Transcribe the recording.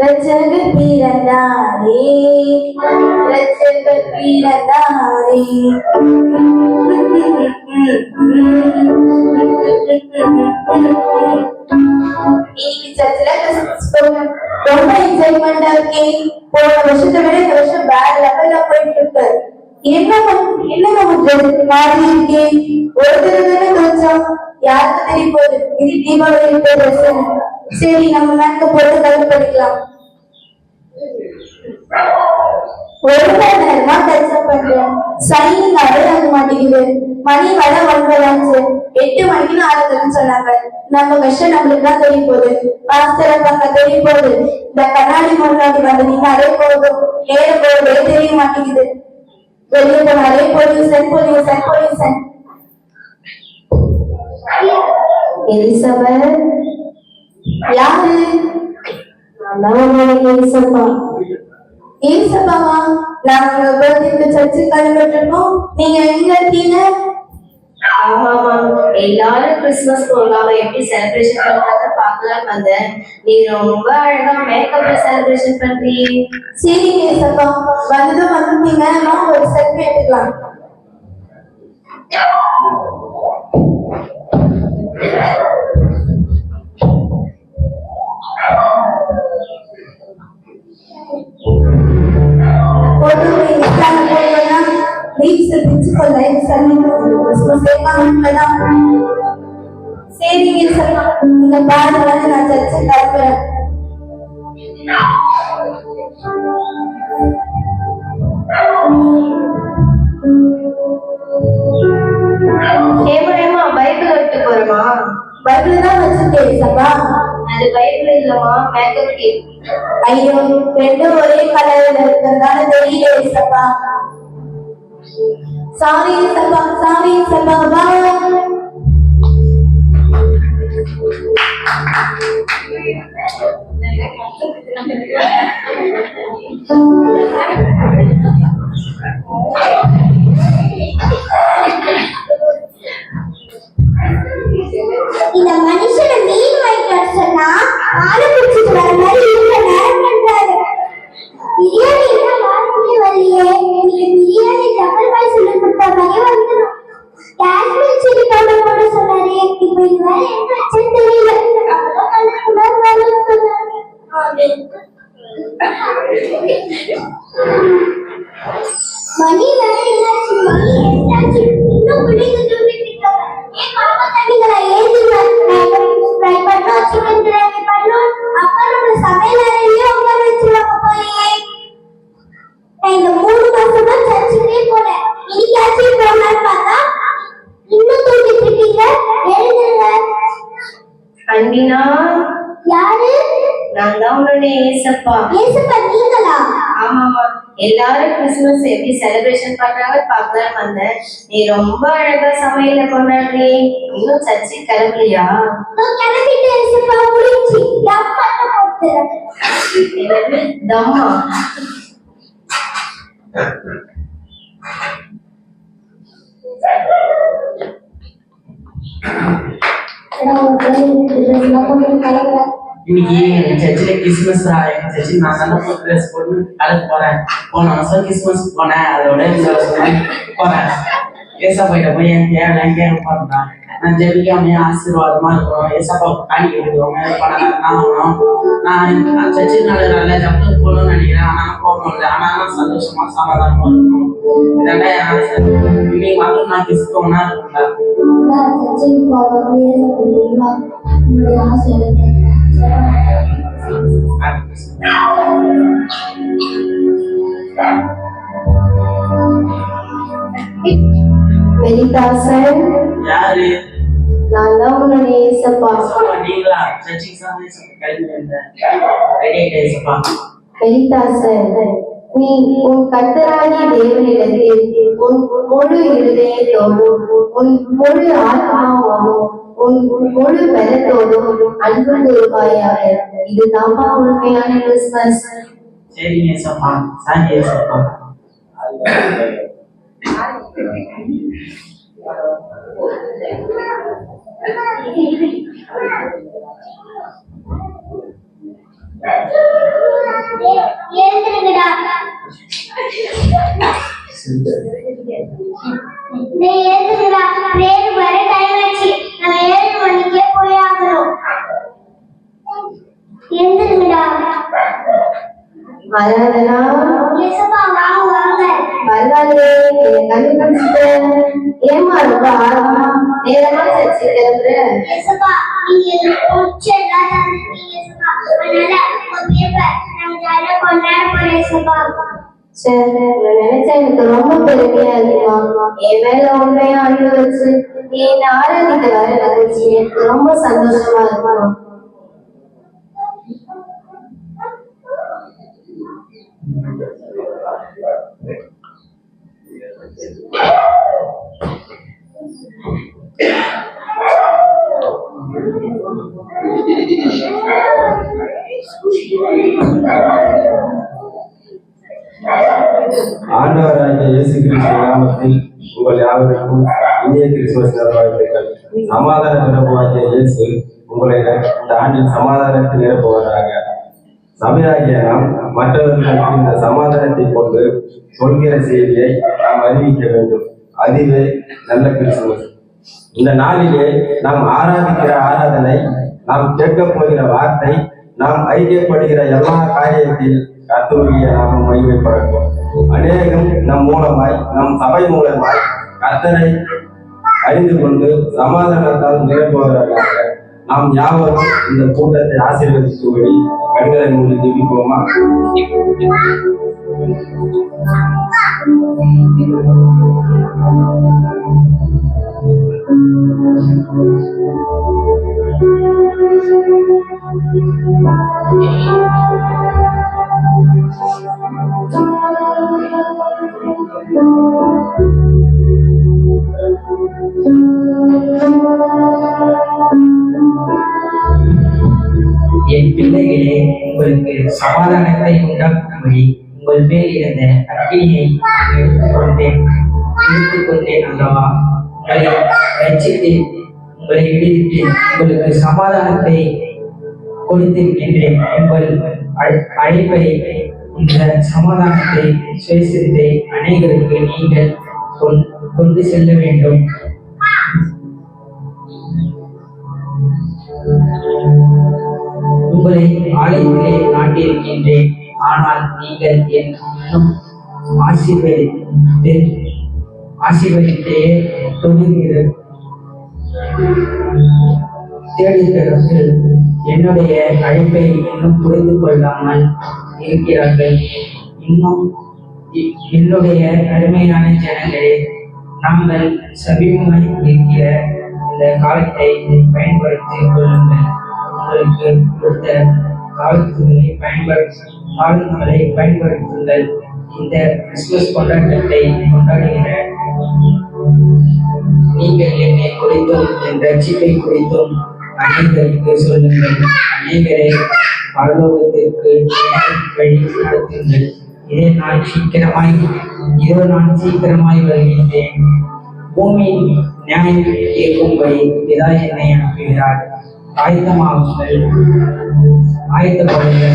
ரச்சகர் பிறந்தாரே ரச்சகர் பிறந்தாரே இன்னைக்கு சர்ச்சில் ரொம்ப என்ஜாய்மெண்டா இருக்கே போன வருஷத்தை விட இந்த வருஷம் வேற லெவல்ல போயிட்டு இருக்கு என்ன பண்- என்ன நமக்கு மாறி இருக்கே? ஒரு தடவை தானே யாருக்கு தெரிய போகுது இது தீபாவளி ட்ரெஸ் சரி நம்ம மேக்க போட்டு கலர் பண்ணிக்கலாம். ஒரு மணி நேரமா டச்சப் பண்றேன். சைனிங் அடையாக மாட்டேங்குது. மணி வர ஒன்பதாச்சு எட்டு மணிக்கு ஆறுதுன்னு சொன்னாங்க. நம்ம கஷ்டம் நம்மளுக்கு தான் தெரிய போகுது. மாஸ்டரை பார்க்க தெரிய போகுது. இந்த கண்ணாடி முன்னாடி வந்து நின்னாலே போதும். நேர போகவே தெரிய மாட்டேங்குது. வெளியே போனாலே பொல்யூஷன் பொல்யூஷன் பொல்யூஷன் எலிசபெத். யாரு? நான் எலிசபெத் ஏசப்பாவா நாங்க உங்க பர்த்டேக்கு சர்ச்சு கிளம்பிட்டுருக்கோம் நீங்க எங்க இருக்கீங்க ஆமாமா. எல்லாரும் கிறிஸ்துமஸ் ப்ரோக்ராம எப்படி செலிப்ரேஷன் பண்றாங்க பார்க்கலாம் வந்தேன் நீ ரொம்ப அழகா மேக்கப்ல செலிப்ரேஷன் பண்றீ சரி ஏசப்பா வந்ததும் வந்துட்டீங்க. வாங்க ஒரு செல்ஃபி எடுத்துக்கலாம். போட்டு லைக்ஸ் கிறிஸ்மஸ் கேட்காம சரி நீங்க பாருங்க நான் சர்ச்சு கிளம்புறேன் ஏமா பைபிள் எடுத்து போறோமா? பைபிள் தான் வச்சிருக்கேன் அது பைபிள் இல்லம்மா மேக்கப் கிட் ஐயோ ரெண்டும் ஒரே கலர்ல இருக்கிறதால தெரியல ஏசப்பா சாரி ஏசப்பா சாரி ஏசப்பா பாய் இந்த மனுஷனை மீன் வைக்க சொன்னா ஆளை பிடிச்சிட்டு மணி வேற என்னாச்சு மணி என்னாச்சு இன்னும் பிள்ளைங்க தூங்கிட்டு இருக்காங்க ஏன் பாப்பா தண்ணிங்களா ஏதுங்க ட்ரை பண்ணா சிக்கன் கிரேவி பண்ணோம் அப்பா நம்ம சமையல் அறையிலேயே உட்கார வச்சிருவாங்க போலயே நான் இந்த மூணு மாசமா சர்ச்சுக்கே போல இன்னைக்காச்சும் போகலான்னு பார்த்தா இன்னும் தூங்கிட்டு இருக்கீங்க எழுந்துருங்க அன்பினா உன்னுடைய ஏசப்பா. ஏசப்பா நீங்களா? ஆமாமா எல்லாரும் கிறிஸ்துமஸ் எப்படி செலிப்ரேஷன் பண்றாங்க பார்க்கலாம் வந்தேன். நீ ரொம்ப அழகா சமையல கொண்டாடுறீ. இன்னும் சர்ச்சை கிளம்பலையா கிளம்பிட்டு ஏசப்பா. முடிஞ்சு. தம்மா. இன்னைக்கு எங்க சர்ச்சில் கிறிஸ்மஸ் எங்க சர்ச்சில் நான் சண்டை போட்டு ட்ரெஸ் போட்டு அதுக்கு போறேன். போன வருஷம் கிறிஸ்மஸ் போனேன். அதோட இந்த வருஷம் போறேன். ஏசா போயிட்ட போய் என் தேவையான கேட்க போறேன் நான் ஜெபிக்காம ஆசீர்வாதமா இருக்கிறோம். ஏசாப்பா காணி எடுக்கிறோம் பணம் நான் ஆகணும் நான் நான் சர்ச்சுக்கு நல்ல நல்ல ஜப்பு போகணும்னு நினைக்கிறேன். ஆனா போக முடியல. ஆனா நான் சந்தோஷமா சமாதானமா இருக்கணும். இதாண்டா என் ஆசை. இன்னைக்கு மட்டும் நான் கிறிஸ்தவனா இருக்கேன் வெலிதாசன் யாரு? நான் தான் உன்னுடைய ஏசப்பா நீங்களா? சாமி நீ உன் கத்தராகிய தேவனிடத்தில் உன் முழு இருதயத்தோடும் உன் முழு ஆத்மாவோடும் உன் முழு பலத்தோடும் அன்பு கூறுவாயாக இதுதான்ப்பா உண்மையான கிறிஸ்மஸ் சரிங்க ஏசப்பா சாமி ஏசப்பா ஏந்திருங்கடா ஆராதனா பரவாயில்லையே ஏமா ரொம்ப ஆர்வமா நேரமா கிளம்புற நினைச்சா பெருமையா இருக்குமா என் மேல உண்மையா அன்பு வச்சு நீ என்னை ஆராதிக்க வர நினைச்சு எனக்கு ரொம்ப சந்தோஷமா இருக்கும் ஆண்டவராகிய இயேசு கிறிஸ்து நாமத்தில் உங்கள் யாவருக்கும் இனிய கிறிஸ்துமஸ் நல்வாழ்த்துக்கள். சமாதான பிரபுவாகிய இயேசு உங்களை இந்த ஆண்டில் சமாதானத்தை நிரப்புவதாக. சபையாகிய நாம் மற்றவர்களுக்கு இந்த சமாதானத்தை கொண்டு சொல்கிற செய்தியை நாம் அறிவிக்க வேண்டும். அதுவே நல்ல கிறிஸ்துமஸ். இந்த நாளிலே நாம் ஆராதிக்கிற ஆராதனை நாம் கேட்க போகிற வார்த்தை நாம் ஐக்கியப்படுகிற எல்லா காரியத்தில் கர்த்தருடைய நாமம் மகிமைப்படட்டும். அநேகம் நம் மூலமாய் நம் சபை மூலமாய் கர்த்தரை அறிந்து கொண்டு சமாதானத்தால் நிரப்புவதற்காக நாம் யாவரும் இந்த கூட்டத்தை ஆசீர்வதிக்கும்படி கண்களை மூடி ஜெபிப்போமா? என் சமாதானத்தை சமாதானத்தை உண்டாக்கும்படி உங்கள் மேல் இருந்த அக்கினியை எடுத்துக்கொண்டேன். எடுத்துக்கொண்டேன் அல்லவா? உங்களை ரட்சித்தேன் உங்களை விடுவித்து உங்களுக்கு சமாதானத்தை கொடுத்திருக்கின்றேன் உங்கள் அழைப்பை இந்த சமாதானத்தை சுயசித்தை அனைவருக்கு நீங்கள் கொண்- கொண்டு செல்ல வேண்டும். உங்களை ஆலயத்திலே நாட்டியிருக்கின்றேன் ஆனால் நீங்கள் என் இன்னும் ஆசீர்வதித்து ஆசீர்வதித்தே தொழுகிறது தேடுகிறவர்கள் என்னுடைய அழைப்பை இன்னும் புரிந்து கொள்ளாமல் இருக்கிறார்கள். இன்னும் எ- என்னுடைய அருமையான ஜனங்களே நாங்கள் சமீபமாய் இருக்கிற இந்த காலத்தை பயன்படுத்திக் கொள்ளுங்கள். உங்களுக்கு கொடுத்த காலத்துகளை பயன்படுத்த காலங்களை பயன்படுத்துங்கள். இந்த கிறிஸ்துமஸ் கொண்டாட்டத்தை கொண்டாடுகிற நீங்கள் என்னை குறித்தும் என் ரட்சிப்பை குறித்தும் அநேகருக்கு சொல்லுங்கள். அநேகரை பரலோகத்திற்கு வழி நடத்துங்கள். இதே நான் சீக்கிரமாய் இதோ நான் சீக்கிரமாய் வருகின்றேன். பூமியின் நியாயம் இயக்கும்படி பிதா என்னை அனுப்புகிறார். ஆயத்தமாக ஆயத்தப்படுங்க